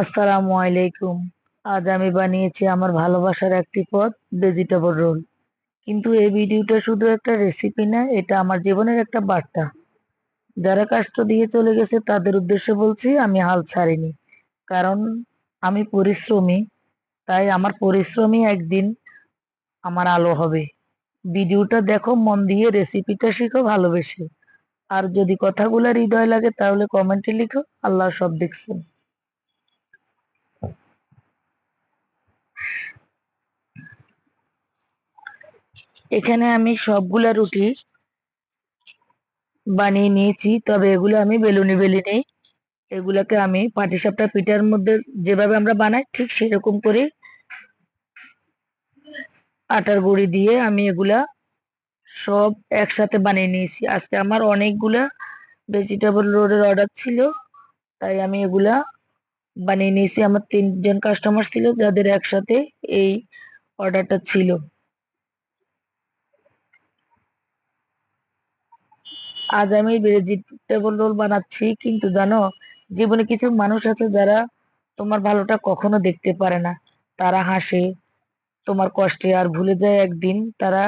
আসসালামু আলাইকুম। আজ আমি বানিয়েছি আমার ভালোবাসার একটি পদ ভেজিটেবল রোল কিন্তু এই ভিডিওটা শুধু একটা রেসিপি না, এটা আমার জীবনের একটা বার্তা। যারা কষ্ট দিয়ে চলে গেছে, তাদের উদ্দেশ্যে বলছি, আমি হাল ছাড়িনি। কারণ আমি পরিশ্রমী, তাই আমার পরিশ্রমী একদিন আমার আলো হবে। ভিডিওটা দেখো, মন দিয়ে রেসিপিটা শিখো ভালোবেসে। আর যদি কথাগুলো হৃদয় লাগে, তাহলে কমেন্টে লিখো, আল্লাহ সব দেখছেন এখানে আমি সবগুলা রুটি বানিয়ে নিয়েছি, তবে এগুলো আমি বেলুনি বেলি নেই এগুলাকে আমি পাটিসাপটা পিঠার মধ্যে যেভাবে আমরা বানাই, ঠিক সেরকম করে আটার গুঁড়ি দিয়ে আমি এগুলা সব একসাথে বানিয়ে নিয়েছি। আজকে আমার অনেকগুলা ভেজিটেবল রোডের অর্ডার ছিল, তাই আমি এগুলা বানিয়ে নিয়েছি। আমার তিনজন কাস্টমার ছিল, যাদের একসাথে এই অর্ডারটা ছিল। আজ আমি ভেজিটেবল রোল বানাচ্ছি, কিন্তু জানো, জীবনে কিছু মানুষ আছে যারা তোমার ভালোটা কখনো দেখতে পারে না। তারা হাসে, তোমার কষ্টে, আর ভুলে যায় একদিন তারা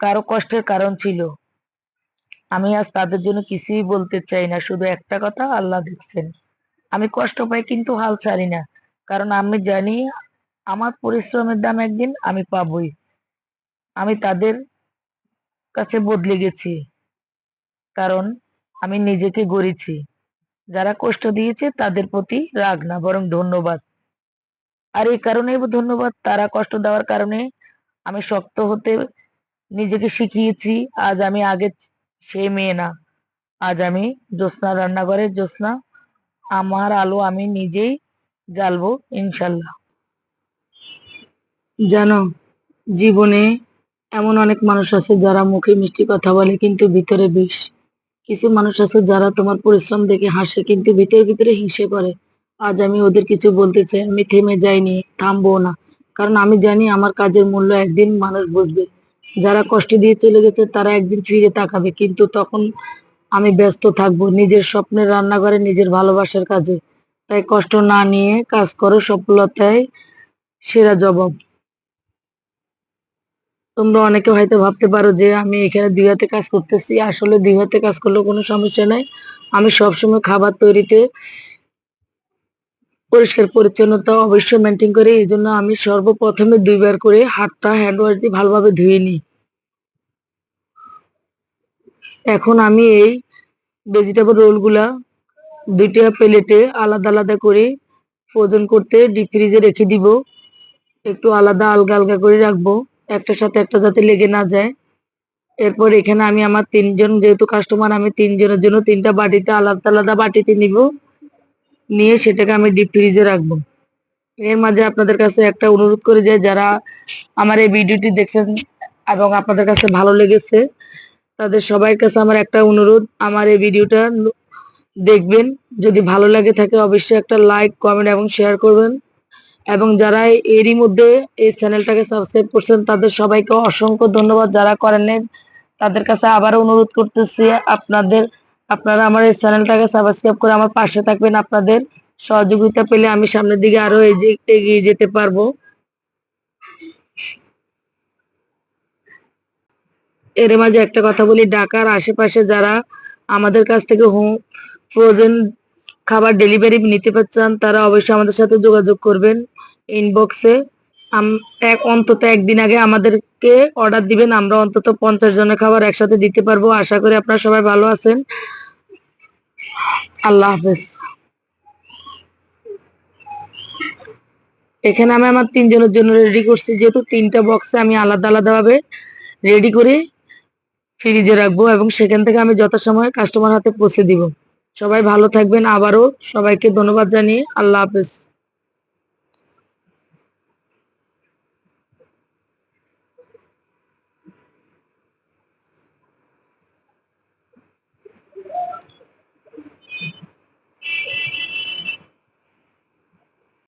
কারও কষ্টের কারণ ছিল। আমি আজ তাদের জন্য কিছুই বলতে চাই না, শুধু একটা কথা, আল্লাহ দেখছেন। আমি কষ্ট পাই, কিন্তু হাল ছাড়ি না, কারণ আমি জানি আমার পরিশ্রমের দাম একদিন আমি পাবই। আমি তাদের কাছে বদলে গেছি। কারণ আমি নিজেকে গড়েছি। যারা কষ্ট দিয়েছে তাদের প্রতি রাগ না, বরং ধন্যবাদ। আর এই কারণেই ধন্যবাদ, তারা কষ্ট দেওয়ার কারণে আমি শক্ত হতে নিজেকে শিখিয়েছি, আজ আমি আগে সে মেয়ে না। আজ আমি জ্যোৎস্না রান্নাঘরের জ্যোৎস্না, আমার আলো আমি নিজেই জ্বালবো ইনশাল্লাহ। জানো, জীবনে এমন অনেক মানুষ আছে যারা মুখে মিষ্টি কথা বলে কিন্তু ভিতরে বিষ। কিছু মানুষ আছে যারা তোমার পরিশ্রম দেখে হাসে কিন্তু ভিতরে ভিতরে হিংসে করে। আজ আমি ওদের কিছু বলতে চাই, আমি থেমে যাইনি থামবো না। কারণ আমি জানি আমার কাজের মূল্য একদিন মানুষ বুঝবে। যারা কষ্ট দিয়ে চলে গেছে তারা একদিন ফিরে তাকাবে, কিন্তু তখন আমি ব্যস্ত থাকব নিজের স্বপ্নের রান্নাঘরে, নিজের ভালোবাসার কাজে। তাই কষ্ট না নিয়ে কাজ করো, সফলতায় সেরা জবাব। তোমরা অনেকে হয়তো ভাবতে পারো যে আমি এখানে দুই হাতে কাজ করতেছি। আসলে দুই হাতে কাজ করলে কোনো সমস্যা নাই। আমি সবসময় খাবার তৈরিতে পরিষ্কার পরিচ্ছন্নতা অবশ্যই মেনটেন করি। এই জন্য আমি সর্বপ্রথমে দুইবার করে হাতটা হ্যান্ড ওয়াশ দিয়ে ভালোভাবে ধুয়ে নিই। এখন আমি এই ভেজিটেবল রোলগুলা দুইটা প্লেটে আলাদা আলাদা করে ফ্রোজেন করতে ডিপ ফ্রিজে রেখে দিব। একটু আলাদা, আলগা আলগা করে রাখব। একটার সাথে একটা যাতে লেগে না যায়। এরপর এখানে আমি আমার তিনজন, যেহেতু কাস্টমার আমি তিনজনের জন্য তিনটা বাটিতে আলাদা আলাদা বাটিতে নিব। নিয়ে সেটাকে আমি ডিপ ফ্রিজে রাখব। এর মাঝে আপনাদের কাছে একটা অনুরোধ করে যে যারা আমার এই ভিডিওটি দেখছেন এবং আপনাদের কাছে ভালো লেগেছে, তাদের সবার কাছে আমার একটা অনুরোধ, আমার এই ভিডিওটা দেখবেন। যদি ভালো লাগে থাকে অবশ্যই একটা লাইক কমেন্ট এবং শেয়ার করবেন। এবং যারা এরই মধ্যে এই চ্যানেলটাকে সাবস্ক্রাইব করছেন, তাদের সবাইকে অসংখ্য ধন্যবাদ। যারা করেন তাদের কাছে আবারও অনুরোধ করতেছি, আপনাদের, আপনারা আমার এই চ্যানেলটাকে সাবস্ক্রাইব করে আমার পাশে থাকবেন। আপনাদের সহযোগিতা পেলে আমি সামনের দিকে আরও এগিয়ে যেতে পারব। এর মাঝে একটা কথা বলি, ঢাকার আশেপাশে যারা আমাদের কাছ থেকে হোম ফ্রোজেন খাবার ডেলিভারি নিতে পারছেন, তারা অবশ্যই আমাদের সাথে যোগাযোগ করবেন ইনবক্সে এক, অন্তত একদিন আগে আমাদেরকে অর্ডার দিবেন, আমরা অন্তত পঞ্চাশ জনের খাবার একসাথে দিতে পারব। আশা করি আপনারা সবাই ভালো আছেন। আল্লাহ হাফেজ। এখানে আমি আমার তিনজনের জন্য রেডি করছি, যেহেতু তিনটা বক্সে আমি আলাদা আলাদাভাবে রেডি করে ফ্রিজে রাখব এবং সেখান থেকে আমি যথাসময়ে কাস্টমার হাতে পৌঁছে দিব। সবাই ভালো থাকবেন আবারও। সবাইকে ধন্যবাদ জানিয়ে আল্লাহ হাফেজ।